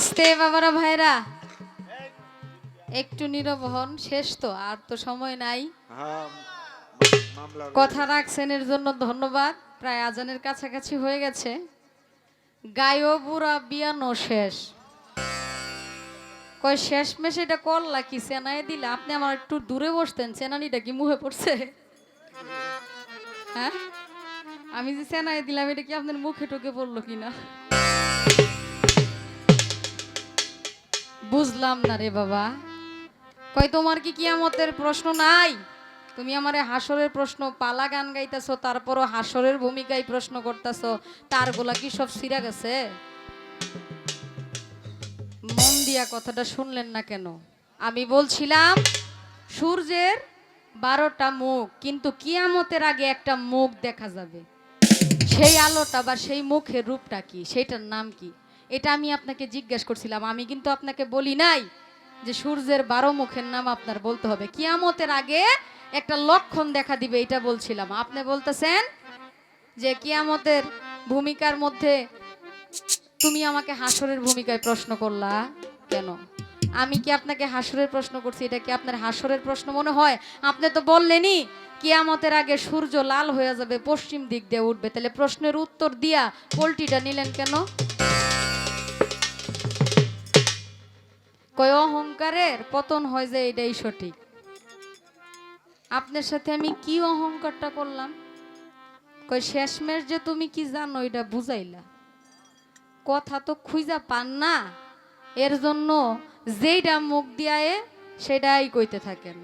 আস্তে বাবারা ভাইরা একটু নীরব হন, শেষ তো, আর তো সময় নাই। কথা রাখছেন এর জন্য ধন্যবাদ। প্রায় আজানের কাছাকাছি হয়ে গেছে। বুড়া বিয়ানো শেষ। কয় শেষ মেশ এটা করলা কি চেনাই দিলে। আপনি আমার একটু দূরে বসতেন চেনানিটা কি মুখে পড়ছে? হ্যাঁ? আমি যে চেনাই দিলাম, এটা কি আপনার মুখে ঢুকে পড়ল কিনা? বুঝলাম না রে বাবা। কই, তোমার কি কিয়ামতের প্রশ্ন নাই? তুমি আমারে হাসরের প্রশ্ন, পালা গান গাইতেছো, তারপরও হাসরের ভূমিকায় প্রশ্ন করতেছো, তারগুলা কি সব সিরা গেছে? মন দিয়া কথাটা শুনলেন না কেন? আমি বলছিলাম, সূর্যের বারোটা মুখ, কিন্তু কিয়ামতের আগে একটা মুখ দেখা যাবে। সেই আলোটা বা সেই মুখের রূপটা কি? সেটার নাম কি? এটা আমি আপনাকে জিজ্ঞেস করছিলাম, আমি কিন্তু আপনাকে বলি নাই যে সূর্যের বারো মুখের নাম আপনার বলতে হবে। কিয়ামতের আগে একটা লক্ষণ দেখা দিবে, এটা বলছিলাম। আপনি বলতেছেন যে কিয়ামতের ভূমিকার মধ্যে তুমি আমাকে হাসরের ভূমিকায় প্রশ্ন করলা কেন? আমি কি আপনাকে হাসরের প্রশ্ন করছি? এটা কি আপনার হাসরের প্রশ্ন মনে হয়? আপনি তো বললেনই, কিয়ামতের আগে সূর্য লাল হয়ে যাবে, পশ্চিম দিক দিয়ে উঠবে। তাহলে প্রশ্নের উত্তর দিয়া পোলট্রিটা নিলেন কেন? কয়, অহংকারের পতন হয় যে এটাই সঠিক। আপনার সাথে আমি কি অহংকারটা করলাম? কই শেষমেশ যে তুমি কি জানো, এটা বুঝাইলা। কথা তো খুঁজা পান না, এর জন্য যেইটা মুখ দিয়ায়ে সেটাই কইতে থাকেন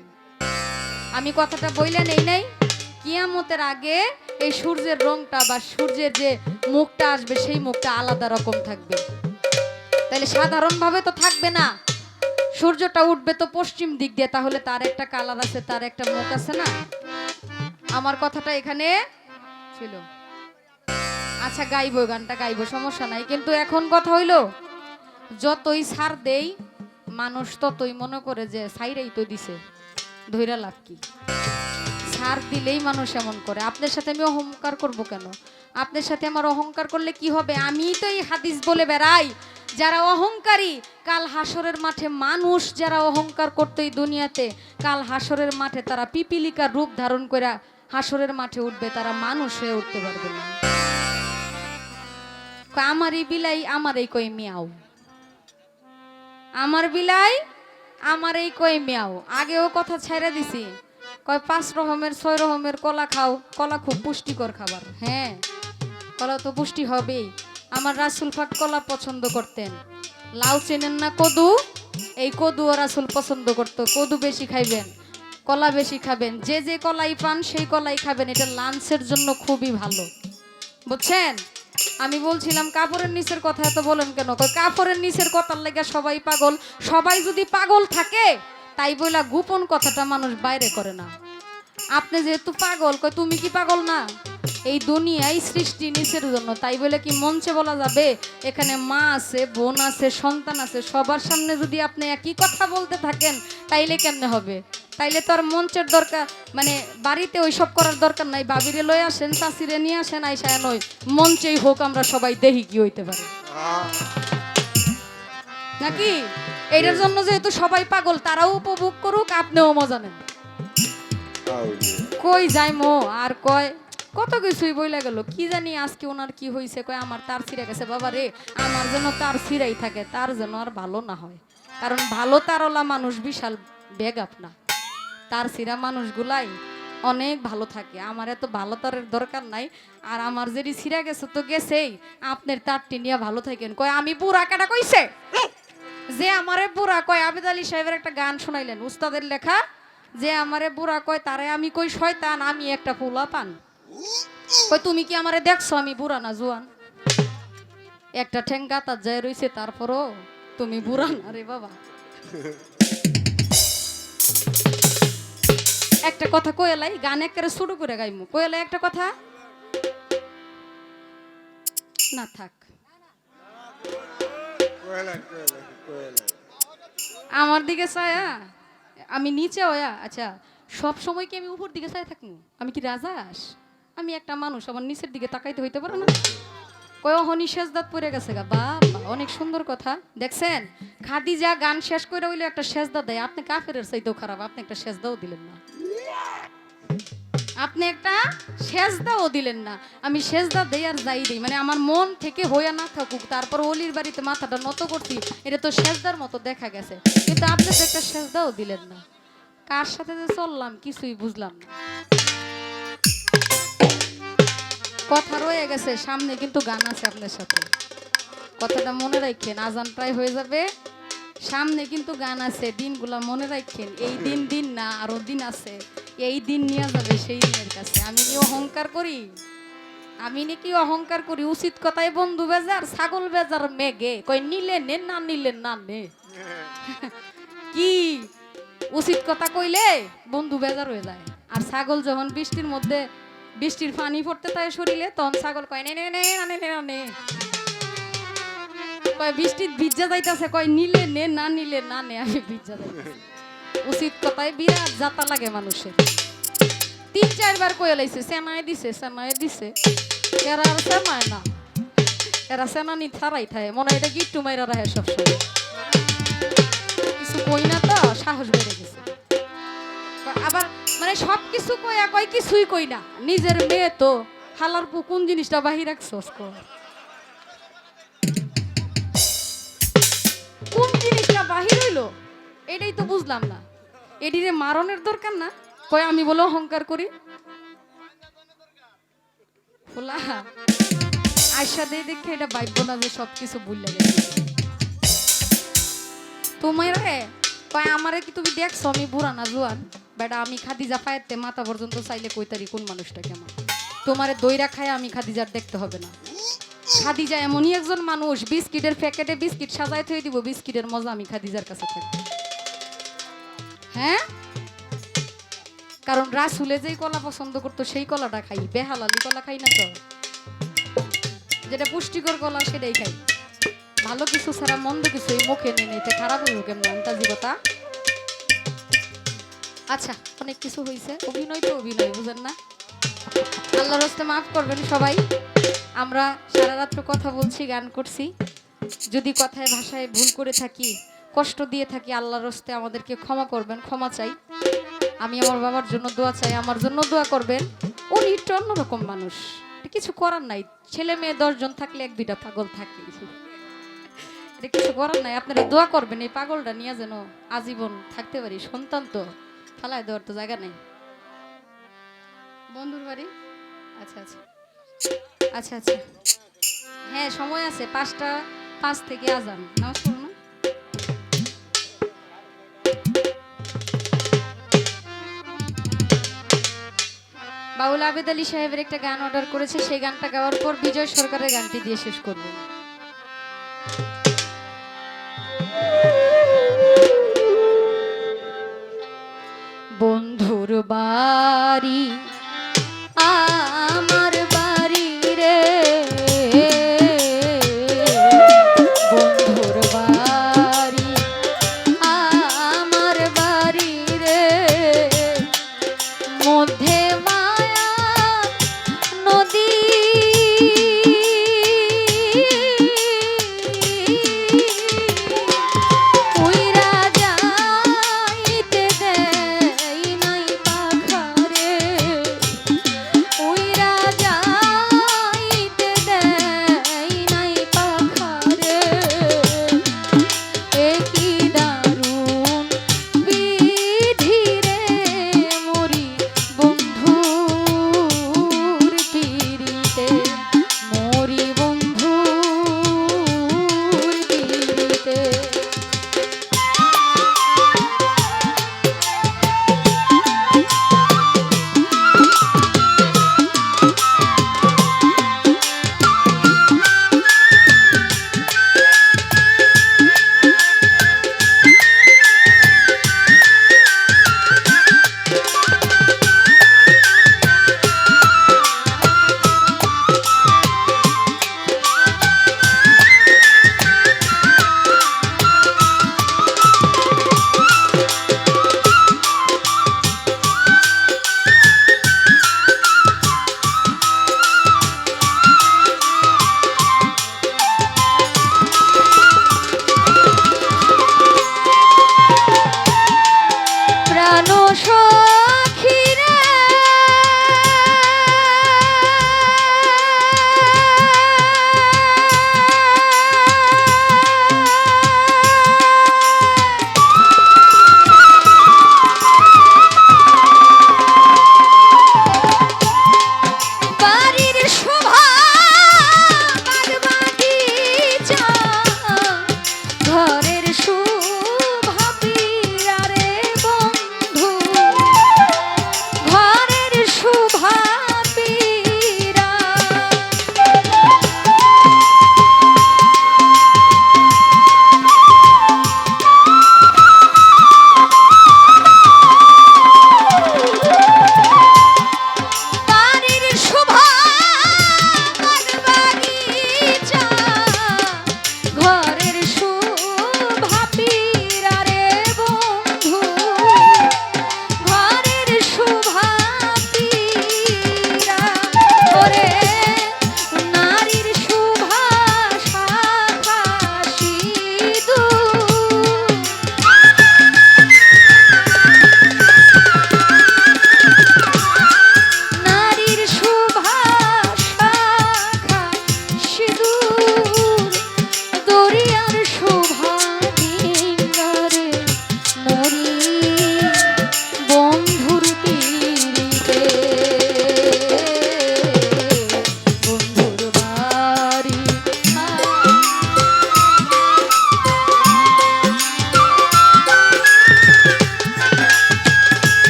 আমি। কথাটা বইলে নেই নাই, কিয়ামতের আগে এই সূর্যের রংটা বা সূর্যের যে মুখটা আসবে, সেই মুখটা আলাদা রকম থাকবে। তাহলে সাধারণভাবে তো থাকবে না। সূর্যটা উঠবে তো পশ্চিম দিক দিয়ে, তাহলে তার একটা কালার আছে, তার একটা মুখ আছে না? আমার কথাটা এখানে ছিল। আচ্ছা গাইবো গানটা, গাইবো, সমস্যা নাই। কিন্তু এখন কথা হইল, যতই সার দেই, মানুষ ততই মনে করে যে সাইরাই তো দিছে। ধৈরা লাভ কি? সার দিলেই মানুষ এমন করে। আপনার সাথে আমি অহংকার করব কেন? আপনার সাথে আমার অহংকার করলে কি হবে? আমি তো এই হাদিস বলে বেড়াই। যারা অহংকারী কাল হাসরের মাঠে মানুষ যারা অহংকার করতো এই দুনিয়াতে কাল হাসরের মাঠে তারা পিপিলিকার রূপ ধারণ করে হাসরের মাঠে উঠবে তারা মানুষ হয়ে উঠতে পারবে না। কয়, আমার এই বিলাই আমার এই কই মিয়াও। আমার বিলাই আমার এই কই মিয়াও। আগেও কথা ছেড়ে দিছি। কয়, পাঁচ রকমের ছয় রকমের কলা খাও, কলা খুব পুষ্টিকর খাবার। হ্যাঁ কলা তো পুষ্টি হবেই। আমার রাসুল ফাট কলা পছন্দ করতেন। লাউ চেনেন না কদু? এই কদু ও রাসুল পছন্দ করতো। কদু বেশি খাইবেন, কলা বেশি খাবেন। যে যে কলাই পান, সেই কলাই খাবেন। এটা লাঞ্চের জন্য খুবই ভালো। বুঝছেন? আমি বলছিলাম, কাপড়ের নিচের কথা এত বলেন কেন? কাপড়ের নিচের কথার লেগে সবাই পাগল। সবাই যদি পাগল থাকে তাই বইলা গোপন কথাটা মানুষ বাইরে করে না। আপনি যেহেতু পাগল কয় তুমি কি পাগল না? এই দুনিয়ায় সৃষ্টি নিচের জন্য তাই বলে কি মঞ্চে বলা যাবে? এখানে মা আছে বোন আছে সন্তান আছে সবার সামনে যদি আপনি একই কথা বলতে থাকেন তাইলে কেমনে হবে? তাইলে তো আর মঞ্চের দরকার মানে বাড়িতে ওইসব করার দরকার নাই বাবিরে লয়ে আসেন চাষিরে নিয়ে আসেন আইসায় নয় মঞ্চেই হোক আমরা সবাই দেখি কি হইতে পারি। নাকি? এটার জন্য যেহেতু সবাই পাগল তারাও উপভোগ করুক আপনিও মজা নেন। কই যাই মো আর কয় কত কিছুই বইলা গেল কি জানি আজকে ওনার কি হয়েছে কয় আমার তার ছিঁড়ে গেছে বাবা রে আমার যেন তার ছিঁড়াই থাকে তার যেন আর ভালো না হয়। কারণ ভালো তারলা মানুষ বিশাল বেগ আপনা তার ছিঁড়া মানুষগুলাই অনেক ভালো থাকে। আমার এত ভালো তারের দরকার নাই আর আমার যেটি ছিঁড়া গেছে তো গেছেই আপনার তারটি নিয়ে ভালো থাকেন। কয় আমি বুড়া কাটা কইছে? যে আমারে বুড়া কয়, আবেদ আলী সাহেবের একটা গান শোনাইলেন, উস্তাদের লেখা, যে আমারে বুড়া কয়, তারে আমি কই, শয়তান, আমি একটা ফুলা পান। কই তুমি কি আমারে দেখছ, আমি বুড়া না, জোয়ান? একটা ঠেং গাতার যায় রইছে, তারপরও তুমি বুড়া না রে বাবা। একটা কথা কয়েলাই গান একেবারে শুরু করে গাইমু। কয়েলাই একটা কথা? না থাক। আমার দিকে ছায়া? আমি নিচে হয়া আচ্ছা সব সময় কি আমি উপর দিকে চাই থাকব আমি কি রাজাস আমি একটা মানুষ, আমার নিচের দিকে তাকাইতে হইতে পারে না। কয় হনি শেষ দাঁত পড়ে গেছে গা, বাবা, অনেক সুন্দর কথা। দেখছেন, খাদিজা গান শেষ করে হইলে একটা সেজদা দেয়। আপনি কাফের চাইতেও খারাপ, আপনি একটা সেজদাও দিলেন না। আপনি একটা সেজদাও দিলেন না। আমি সেজদা দেই আর যাই দিই। মানে আমার মন থেকে হইয়া না থাকুক, তারপর অলির বাড়িতে মাথাটা নত করছি, এটা তো সেজদার মতো দেখা গেছে। কিন্তু আপনি তো একটা সেজদাও দিলেন না। কার সাথে যে চললাম কিছুই বুঝলাম না। কথা রয়ে গেছে, সামনে কিন্তু গান আছে আপনার সাথে। কথাটা মনে রাখেন, আজান প্রায় হয়ে যাবে। সামনে কিন্তু গান আছে, দিনগুলা মনে রাখেন, এই দিন দিন না, আরও দিন আছে। এই দিন নিয়ে যাবে, সেই দিনের কাছে। আমি কি অহংকার করি? আমি নাকি অহংকার করি? উচিত কথাই বন্ধু বেজার, ছাগল বেজার মেঘে। কই, নিলে নে, না নিলে না নে। কি? উচিত কথা কইলে বন্ধু বেজার হয়ে যায়। আর ছাগল যখন বৃষ্টির মধ্যে, বৃষ্টির পানি পড়তে তাই শরীরে, তখন ছাগল কয় নে, না, নে নে, না, নে। কয়, বৃষ্টির ভিজা যাইতাছে, কয়, নিলে নে, না নিলে না নে, আমি ভিজা যাইতাছে। উচিত কথায় বিরাট যাতা লাগে মানুষের। তিন, চারবার কয়ে লাইছে সেনায় দিছে সেনায় দিছে। এরা আর সেনায় না। এরা সেনানি থারাই থাকে মনে এটা গিট্টু মাইরা রাখে সবসময়। কিছু কই না তো, সাহস বেড়ে গেছে। আবার মানে সব কিছু কইয়া কয়, কিছুই কই না। নিজের মেয়ে তো হালার পু কোন জিনিসটা বাহির রাখছস কোন জিনিসটা বাহির হইল এটাই তো বুঝলাম না। এডিরে মারণের দরকার না। কয়, আমি বলে অহংকার করি। ফুলা আয়সা দিয়ে দেখে এটা বাইব না যে সব কিছু ভুলে গেছে। তোমার রে, কয়, আমারে কি তুমি দেখছ? আমি বুড়া না, জুয়ান। বেটা, আমি খাদিজা পায়েতে মাথা পর্যন্ত চাইলে কইতারি কোন মানুষটা কেমন? তোমারে দইরা খায় আমি খাদিজার দেখতে হবে না। খাদিজা এমনই একজন মানুষ, বিস্কিটের প্যাকেটে বিস্কিট সাজায় থই দিব, বিস্কিটের মজা আমি খাদিজার কাছে থাকি হ্যাঁ? কারণ রাসুলে যেই কলা পছন্দ করতো, সেই কলাটা খাই। বেহালালি কলা খাই না তো? যেটা পুষ্টিকর কলা, সেটাই খাই। ভালো কিছু ছাড়া মন্দ কিছু এই মুখে নেই নিতে খারাপ হইব কেমন? আন্তাজি কথা আচ্ছা অনেক কিছু হয়েছে অভিনয় তো অভিনয়, বুঝেন না? আল্লাহর হস্তে মাফ করবেন সবাই। আমরা সারা রাত্র কথা বলছি, গান করছি। যদি কথায়, ভাষায় ভুল করে থাকি কষ্ট দিয়ে থাকি, আল্লাহর হস্তে আমাদেরকে ক্ষমা করবেন, ক্ষমা চাই। আমি আমার বাবার জন্য দোয়া চাই, আমার জন্য দোয়া করবেন। উনি একটু অন্যরকম মানুষ। কিছু করার নাই। ছেলে মেয়ে দশজন থাকলে এক দুইটা পাগল থাকে। এটা কিছু করার নাই। আপনারা দোয়া করবেন, এই পাগলটা নিয়ে যেন আজীবন থাকতে পারি। সন্তান তো, ফালায় দেওয়ার তো জায়গা নেই। বন্ধুর বাড়ি? আচ্ছা আচ্ছা। আচ্ছা আচ্ছা। হ্যাঁ সময় আছে। পাঁচটা, পাঁচ থেকে আজান। নামাজ বাউল আবেদ আলী সাহেবের একটা গান অর্ডার করেছে, সেই গানটা গাওয়ার পর বিজয় সরকারের গানটি দিয়ে শেষ করব।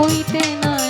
置いてない。